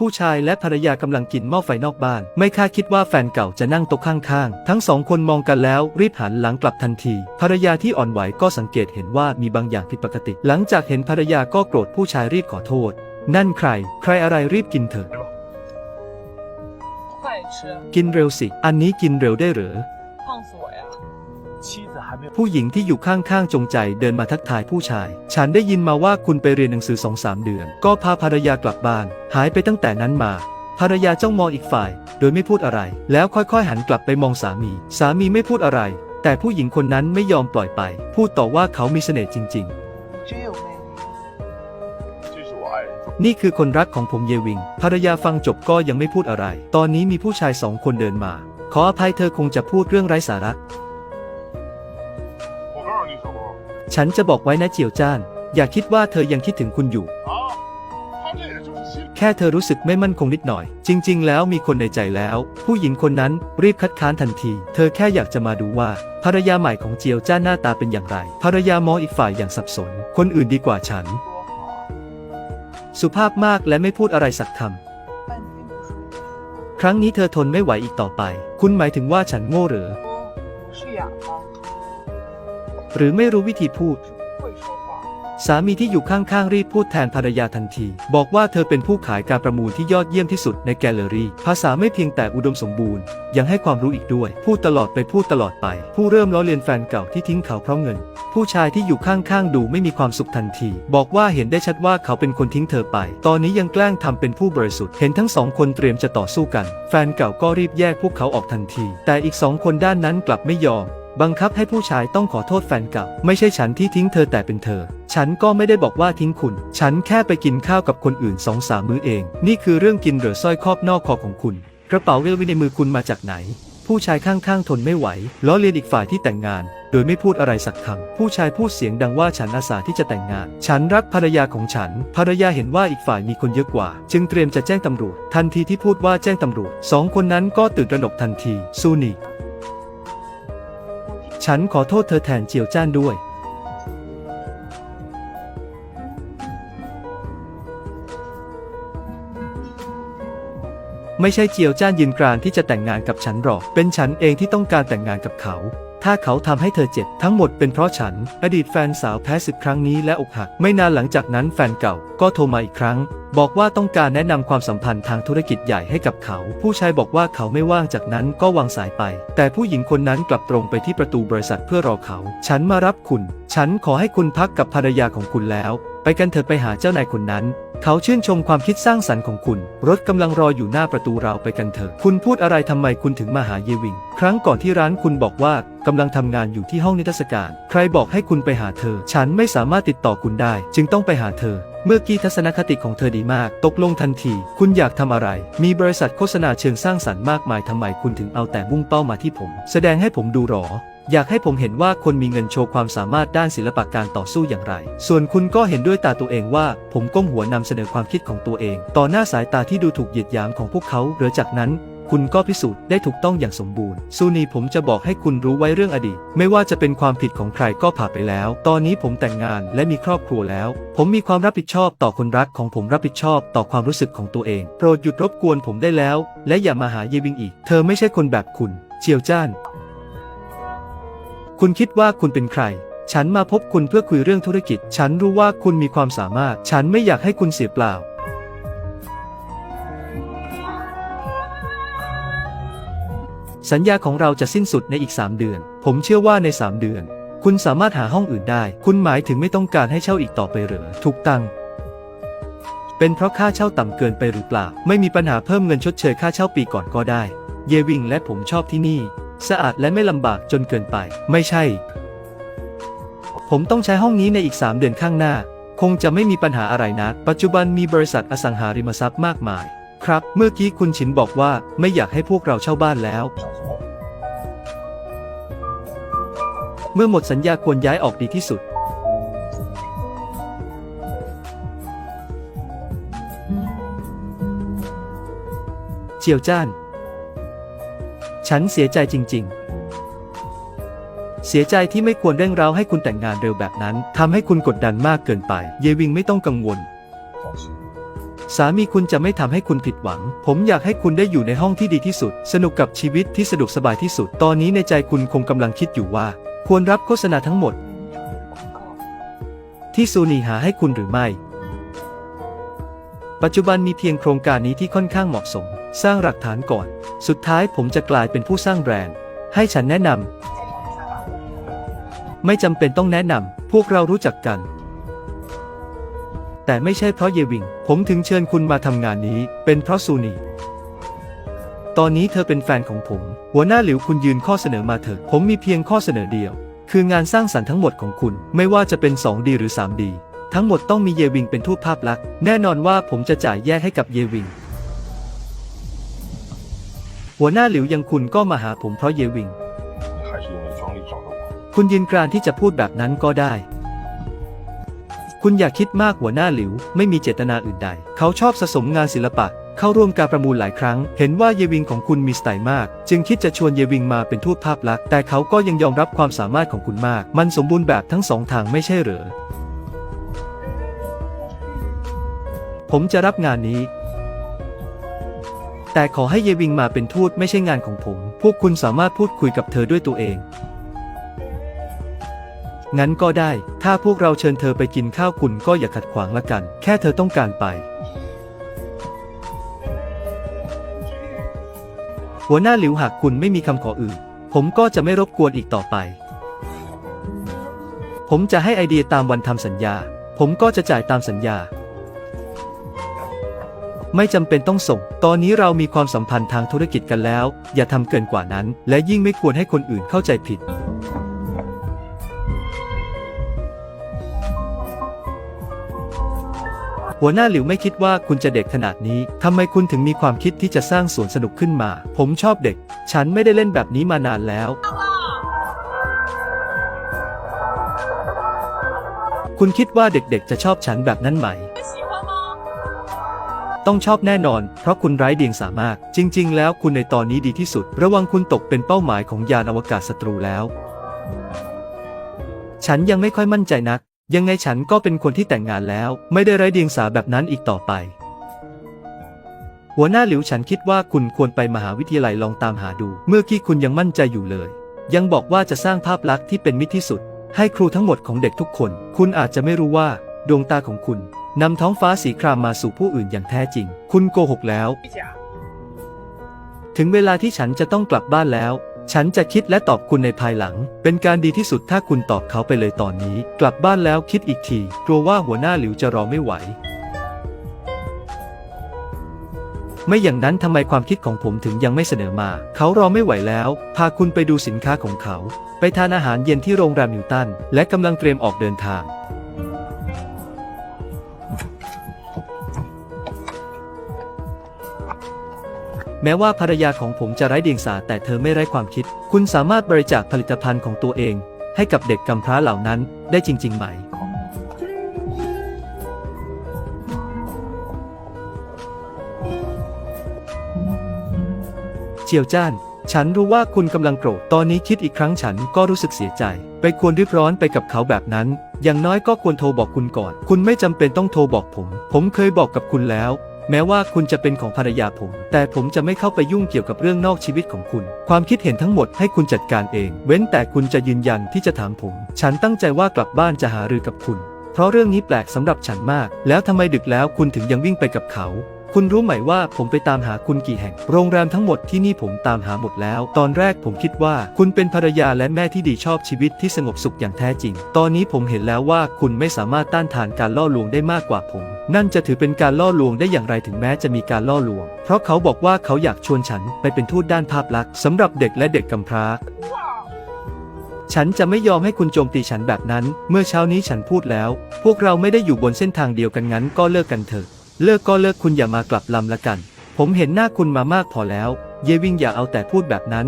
ผู้ชายและภรรยากำลังกินหม้อไฟนอกบ้าน ไม่คาดคิดว่าแฟนเก่าจะนั่งโต๊ะข้างๆ ทั้งสองคนมองกันแล้วรีบหันหลังกลับทันที ภรรยาที่อ่อนไหวก็สังเกตเห็นว่ามีบางอย่างผิดปกติ หลังจากเห็นภรรยาก็โกรธผู้ชายรีบขอโทษ นั่นใคร ใครอะไรรีบกินเถอะ快吃，กินเร็วสิ อันนี้กินเร็วได้เหรอ ผู้หญิงที่อยู่ข้างๆจงใจเดินมาทักทายผู้ชาย ฉันได้ยินมาว่าคุณไปเรียนหนังสือสองสามเดือน ก็พาภรรยากลับบ้าน หายไปตั้งแต่นั้นมาภรรยาจ้องมองอีกฝ่าย โดยไม่พูดอะไร แล้วค่อยๆ หันกลับไปมองสามี สามีไม่พูดอะไร แต่ผู้หญิงคนนั้นไม่ยอมปล่อยไป พูดต่อว่าเขามีเสน่ห์จริง ๆ นี่คือคนรักของผมเยวิง ภรรยาฟังจบก็ยังไม่พูดอะไร ตอนนี้มีผู้ชายสองคนเดินมา ขออภัยเธอคงจะพูดเรื่องไร้สาระ ฉันจะบอกไว้นะเจียวจ้าน อย่าคิดว่าเธอยังคิดถึงคุณอยู่ แค่เธอรู้สึกไม่มั่นคงนิดหน่อย จริง ๆ แล้วมีคนในใจแล้ว ผู้หญิงคนนั้นรีบคัดค้านทันที เธอแค่อยากจะมาดูว่าภรรยาใหม่ของเจียวจ้านหน้าตาเป็นอย่างไร ภรรยามองอีกฝ่ายอย่างสับสน คนอื่นดีกว่าฉัน สุภาพมากและไม่พูดอะไรสักคำครั้งนี้เธอทนไม่ไหวอีกต่อไป คุณหมายถึงว่าฉันโง่หรือ หรือไม่รู้วิธีพูด สามีที่อยู่ข้างๆรีบพูดแทนภรรยาทันที บอกว่าเธอเป็นผู้ขายการประมูลที่ยอดเยี่ยมที่สุดในแกลเลอรี่ ภาษาไม่เพียงแต่อุดมสมบูรณ์ ยังให้ความรู้อีกด้วย พูดตลอดไปพูดตลอดไป ผู้เริ่มล้อเลียนแฟนเก่าที่ทิ้งเขาเพราะเงิน ผู้ชายที่อยู่ข้างๆดูไม่มีความสุขทันที บอกว่าเห็นได้ชัดว่าเขาเป็นคนทิ้งเธอไป ตอนนี้ยังแกล้งทำเป็นผู้บริสุทธิ์เห็นทั้งสองคนเตรียมจะต่อสู้กัน แฟนเก่าก็รีบแยกพวกเขาออกทันที แต่อีกสองคนด้านนั้นกลับไม่ยอม บังคับให้ผู้ชายต้องขอโทษแฟนเก่า ไม่ใช่ฉันที่ทิ้งเธอแต่เป็นเธอ ฉันก็ไม่ได้บอกว่าทิ้งคุณ ฉันแค่ไปกินข้าวกับคนอื่นสองสามมื้อเอง นี่คือเรื่องกินหรือสร้อยครอบนอกคอของคุณ กระเป๋าเวลวิในมือคุณมาจากไหน ผู้ชายข้างๆทนไม่ไหวล้อเลียนอีกฝ่ายที่แต่งงาน โดยไม่พูดอะไรสักคำผู้ชายพูดเสียงดังว่าฉันอาสาที่จะแต่งงาน ฉันรักภรรยาของฉัน ภรรยาเห็นว่าอีกฝ่ายมีคนเยอะกว่า จึงเตรียมจะแจ้งตำรวจ ทันทีที่พูดว่าแจ้งตำรวจสองคนนั้นก็ตื่นระหนกทันทีซูนี ฉันขอโทษเธอแทนเจียวจ้านด้วย ไม่ใช่เจียวจ้านยืนกรานที่จะแต่งงานกับฉันหรอก เป็นฉันเองที่ต้องการแต่งงานกับเขา ถ้าเขาทำให้เธอเจ็บทั้งหมดเป็นเพราะฉัน อดีตแฟนสาวแพ้ศึกครั้งนี้และอกหัก ไม่นานหลังจากนั้นแฟนเก่าก็โทรมาอีกครั้ง บอกว่าต้องการแนะนำความสัมพันธ์ทางธุรกิจใหญ่ให้กับเขา ผู้ชายบอกว่าเขาไม่ว่างจากนั้นก็วางสายไป แต่ผู้หญิงคนนั้นกลับตรงไปที่ประตูบริษัทเพื่อรอเขา ฉันมารับคุณ ฉันขอให้คุณพักกับภรรยาของคุณแล้ว ไปกันเถอะไปหาเจ้านายคนนั้นเขาชื่นชมความคิดสร้างสรรค์ของคุณ รถกำลังรออยู่หน้าประตูเราไปกันเถอะ คุณพูดอะไรทำไมคุณถึงมาหาเยวิง ครั้งก่อนที่ร้านคุณบอกว่า กำลังทำงานอยู่ที่ห้องนิทรรศการ ใครบอกให้คุณไปหาเธอ ฉันไม่สามารถติดต่อคุณได้ จึงต้องไปหาเธอ เมื่อกี้ทัศนคติของเธอดีมาก ตกลงทันที คุณอยากทำอะไร มีบริษัทโฆษณาเชิงสร้างสรรค์มากมายทำไมคุณถึงเอาแต่มุ่งเป้ามาที่ผม แสดงให้ผมดูหรออยากให้ผมเห็นว่าคนมีเงินโชว์ความสามารถด้านศิลปะการต่อสู้อย่างไร ส่วนคุณก็เห็นด้วยตาตัวเองว่า ผมก้มหัวนำเสนอความคิดของตัวเอง ต่อหน้าสายตาที่ดูถูกเหยียดหยามของพวกเขาหรือจากนั้น คุณก็พิสูจน์ได้ถูกต้องอย่างสมบูรณ์ซูนีผมจะบอกให้คุณรู้ไว้เรื่องอดีต ไม่ว่าจะเป็นความผิดของใครก็ผ่านไปแล้ว ตอนนี้ผมแต่งงานและมีครอบครัวแล้ว ผมมีความรับผิดชอบต่อคนรักของผมรับผิดชอบต่อความรู้สึกของตัวเอง โปรดหยุดรบกวนผมได้แล้ว และอย่ามาหาเยวิงอีก เธอไม่ใช่คนแบบคุณ เจียวจ้าน คุณคิดว่าคุณเป็นใครฉันมาพบคุณเพื่อคุยเรื่องธุรกิจ ฉันรู้ว่าคุณมีความสามารถ ฉันไม่อยากให้คุณเสียเปล่า สัญญาของเราจะสิ้นสุดในอีก 3 เดือน ผมเชื่อว่าใน 3 เดือน คุณสามารถหาห้องอื่นได้ คุณหมายถึงไม่ต้องการให้เช่าอีกต่อไปหรือ ถูกตังเป็นเพราะค่าเช่าต่ำเกินไปหรือเปล่า ไม่มีปัญหาเพิ่มเงินชดเชยค่าเช่าปีก่อนก็ได้ เยวิงและผมชอบที่นี่ สะอาดและไม่ลำบากจนเกินไป ไม่ใช่ ผมต้องใช้ห้องนี้ในอีก 3 เดือนข้างหน้า คงจะไม่มีปัญหาอะไรนะปัจจุบันมีบริษัทอสังหาริมทรัพย์มากมาย ครับ เมื่อกี้คุณฉินบอกว่าไม่อยากให้พวกเราเช่าบ้านแล้ว เมื่อหมดสัญญาควรย้ายออกดีที่สุด เจียวจ้าน ฉันเสียใจจริง ๆ เสียใจที่ไม่ควรเร่งเร้าให้คุณแต่งงานเร็วแบบนั้นทำให้คุณกดดันมากเกินไป เยวิงไม่ต้องกังวล， สามีคุณจะไม่ทำให้คุณผิดหวัง ผมอยากให้คุณได้อยู่ในห้องที่ดีที่สุด สนุกกับชีวิตที่สะดวกสบายที่สุด ตอนนี้ในใจคุณคงกำลังคิดอยู่ว่า ควรรับโฆษณาทั้งหมด ที่ซูนีหาให้คุณหรือไม่ ปัจจุบันมีเพียงโครงการนี้ที่ค่อนข้างเหมาะสม สร้างหลักฐานก่อน สุดท้ายผมจะกลายเป็นผู้สร้างแบรนด์ ให้ฉันแนะนำไม่จำเป็นต้องแนะนำพวกเรารู้จักกัน แต่ไม่ใช่เพราะเยวิง ผมถึงเชิญคุณมาทำงานนี้ เป็นเพราะซูนีตอนนี้เธอเป็นแฟนของผม หัวหน้าหลิวคุณยืนข้อเสนอมาเถอะ ผมมีเพียงข้อเสนอเดียว คืองานสร้างสรรค์ทั้งหมดของคุณ ไม่ว่าจะเป็น 2D หรือ 3D ทั้งหมดต้องมีเยวิงเป็นทูตภาพลักษณ์ แน่นอนว่าผมจะจ่ายแยกให้กับเยวิง หัวหน้าหลิวยังคุณก็มาหาผมเพราะเยวิง คุณยืนกรานที่จะพูดแบบนั้นก็ได้ คุณอย่าคิดมากหัวหน้าหลิว ไม่มีเจตนาอื่นใด เขาชอบสะสมงานศิลปะ เข้าร่วมการประมูลหลายครั้ง เห็นว่าเยวิงของคุณมีสไตล์มาก จึงคิดจะชวนเยวิงมาเป็นทูตภาพลักษณ์แต่เขาก็ยังยอมรับความสามารถของคุณมาก มันสมบูรณ์แบบทั้งสองทางไม่ใช่เหรอผมจะรับงานนี้ แต่ขอให้เยวิงมาเป็นทูตไม่ใช่งานของผม พวกคุณสามารถพูดคุยกับเธอด้วยตัวเอง งั้นก็ได้ ถ้าพวกเราเชิญเธอไปกินข้าวคุณก็อย่าขัดขวางละกัน แค่เธอต้องการไป หัวหน้าหลิวหากคุณไม่มีคำขออื่น ผมก็จะไม่รบกวนอีกต่อไป ผมจะให้ไอเดียตามวันทำสัญญา ผมก็จะจ่ายตามสัญญา ไม่จำเป็นต้องส่ง ตอนนี้เรามีความสัมพันธ์ทางธุรกิจกันแล้ว อย่าทำเกินกว่านั้น และยิ่งไม่ควรให้คนอื่นเข้าใจผิด หัวหน้าหลิวไม่คิดว่าคุณจะเด็กขนาดนี้ ทำไมคุณถึงมีความคิดที่จะสร้างสวนสนุกขึ้นมา ผมชอบเด็ก ฉันไม่ได้เล่นแบบนี้มานานแล้วคุณคิดว่าเด็กๆ จะชอบฉันแบบนั้นไหม ต้องชอบแน่นอน เพราะคุณไร้เดียงสามารถ จริง ๆ แล้วคุณในตอนนี้ดีที่สุด ระวังคุณตกเป็นเป้าหมายของยานอวกาศศัตรูแล้ว ฉันยังไม่ค่อยมั่นใจนัก ยังไงฉันก็เป็นคนที่แต่งงานแล้ว ไม่ได้ไร้เดียงสาแบบนั้นอีกต่อไป หัวหน้าหลิวฉันคิดว่าคุณควรไปมหาวิทยาลัยลองตามหาดู เมื่อกี้คุณยังมั่นใจอยู่เลย ยังบอกว่าจะสร้างภาพลักษณ์ที่เป็นมิตรที่สุด ให้ครูทั้งหมดของเด็กทุกคน คุณอาจจะไม่รู้ว่า ดวงตาของคุณนำท้องฟ้าสีครามมาสู่ผู้อื่นอย่างแท้จริง คุณโกหกแล้ว ถึงเวลาที่ฉันจะต้องกลับบ้านแล้ว ฉันจะคิดและตอบคุณในภายหลัง เป็นการดีที่สุดถ้าคุณตอบเขาไปเลยตอนนี้ กลับบ้านแล้วคิดอีกที กลัวว่าหัวหน้าหลิวจะรอไม่ไหว ไม่อย่างนั้นทำไมความคิดของผมถึงยังไม่เสนอมา เขารอไม่ไหวแล้ว พาคุณไปดูสินค้าของเขา ไปทานอาหารเย็นที่โรงแรมนิวตัน และกำลังเตรียมออกเดินทาง แม้ว่าภรรยาของผมจะไร้เดียงสาแต่เธอไม่ไร้ความคิด คุณสามารถบริจาคผลิตภัณฑ์ของตัวเอง ให้กับเด็กกำพร้าเหล่านั้นได้จริง ๆ ไหมเจียวจ้าน ฉันรู้ว่าคุณกำลังโกรธ ตอนนี้คิดอีกครั้งฉันก็รู้สึกเสียใจ ไปควรรีบร้อนไปกับเขาแบบนั้น อย่างน้อยก็ควรโทรบอกคุณก่อน คุณไม่จำเป็นต้องโทรบอกผม ผมเคยบอกกับคุณแล้ว แม้ว่าคุณจะเป็นของภรรยาผม แต่ผมจะไม่เข้าไปยุ่งเกี่ยวกับเรื่องนอกชีวิตของคุณ ความคิดเห็นทั้งหมดให้คุณจัดการเอง เว้นแต่คุณจะยืนยันที่จะถามผม ฉันตั้งใจว่ากลับบ้านจะหารือกับคุณ เพราะเรื่องนี้แปลกสำหรับฉันมาก แล้วทำไมดึกแล้วคุณถึงยังวิ่งไปกับเขา คุณรู้ไหมว่าผมไปตามหาคุณกี่แห่ง โรงแรมทั้งหมดที่นี่ผมตามหาหมดแล้ว ตอนแรกผมคิดว่า คุณเป็นภรรยาและแม่ที่ดีชอบชีวิตที่สงบสุขอย่างแท้จริง ตอนนี้ผมเห็นแล้วว่าคุณไม่สามารถต้านทานการล่อลวงได้มากกว่าผม นั่นจะถือเป็นการล่อลวงได้อย่างไรถึงแม้จะมีการล่อลวง เพราะเขาบอกว่าเขาอยากชวนฉันไปเป็นทูตด้านภาพลักษณ์สำหรับเด็กและเด็กกำพร้าฉันจะไม่ยอมให้คุณโจมตีฉันแบบนั้น เมื่อเช้านี้ฉันพูดแล้ว พวกเราไม่ได้อยู่บนเส้นทางเดียวกันงั้นก็เลิกกันเถอะ เลิกก็เลิกคุณอย่ามากลับลำละกัน ผมเห็นหน้าคุณมามากพอแล้ว เยวิ่งอย่าเอาแต่พูดแบบนั้น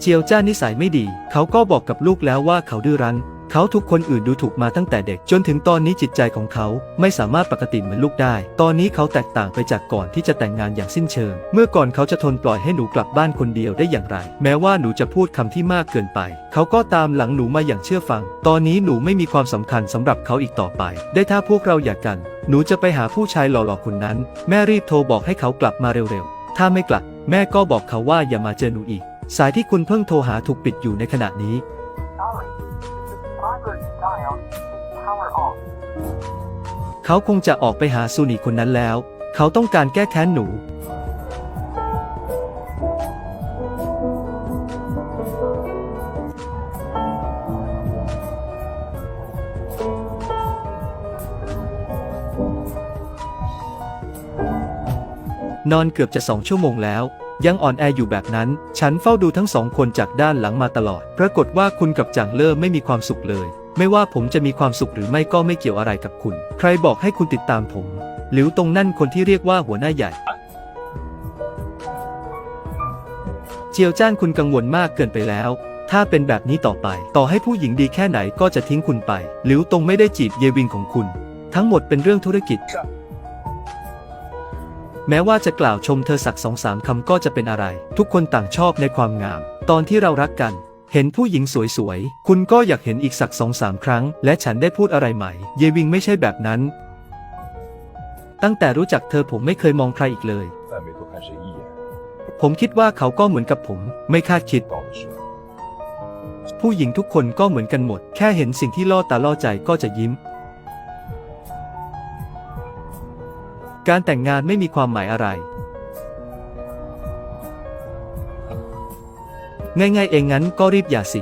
เชียวจ้านิสัยไม่ดี เขาก็บอกกับลูกแล้วว่าเขาดื้อรั้น เขาถูกคนอื่นดูถูกมาตั้งแต่เด็ก จนถึงตอนนี้จิตใจของเขาไม่สามารถปกติเหมือนลูกได้ ตอนนี้เขาแตกต่างไปจากก่อนที่จะแต่งงานอย่างสิ้นเชิง เมื่อก่อนเขาจะทนปล่อยให้หนูกลับบ้านคนเดียวได้อย่างไร แม้ว่าหนูจะพูดคำที่มากเกินไป เขาก็ตามหลังหนูมาอย่างเชื่อฟัง ตอนนี้หนูไม่มีความสำคัญสำหรับเขาอีกต่อไป ได้ถ้าพวกเราอยากกัน หนูจะไปหาผู้ชายหล่อๆคนนั้น แม่รีบโทรบอกให้เขากลับมาเร็วๆ ถ้าไม่กลับ แม่ก็บอกเขาว่าอย่ามาเจอหนูอีก สายที่คุณเพิ่งโทรหาถูกปิดอยู่ในขณะนี้ is power off. เขาคงจะออกไปหาซูนิคนนั้นแล้ว เขาต้องการแก้แค้นหนู นอนเกือบจะสองชั่วโมงแล้ว ยังอ่อนแออยู่แบบนั้น ฉันเฝ้าดูทั้งสองคนจากด้านหลังมาตลอด ปรากฏว่าคุณกับจังเลอร์ไม่มีความสุขเลย ไม่ว่าผมจะมีความสุขหรือไม่ก็ไม่เกี่ยวอะไรกับคุณ ใครบอกให้คุณติดตามผม หลิวตรงนั่นคนที่เรียกว่าหัวหน้าใหญ่ เจียวจ้านคุณกังวลมากเกินไปแล้ว ถ้าเป็นแบบนี้ต่อไป ต่อให้ผู้หญิงดีแค่ไหนก็จะทิ้งคุณไป หลิวตรงไม่ได้จีบเยวิงของคุณ ทั้งหมดเป็นเรื่องธุรกิจ แม้ว่าจะกล่าวชมเธอสักสองสามคำก็จะเป็นอะไร ทุกคนต่างชอบในความงาม ตอนที่เรารักกัน เห็นผู้หญิงสวยๆ คุณก็อยากเห็นอีกสักสองสามครั้ง และฉันได้พูดอะไรใหม่ เยวิงไม่ใช่แบบนั้น ตั้งแต่รู้จักเธอผมไม่เคยมองใครอีกเลย ผมคิดว่าเขาก็เหมือนกับผม ไม่คาดคิด ผู้หญิงทุกคนก็เหมือนกันหมด แค่เห็นสิ่งที่ล่อตาล่อใจก็จะยิ้ม การแต่งงานไม่มีความหมายอะไร ง่ายๆเองงั้นก็รีบหย่าสิ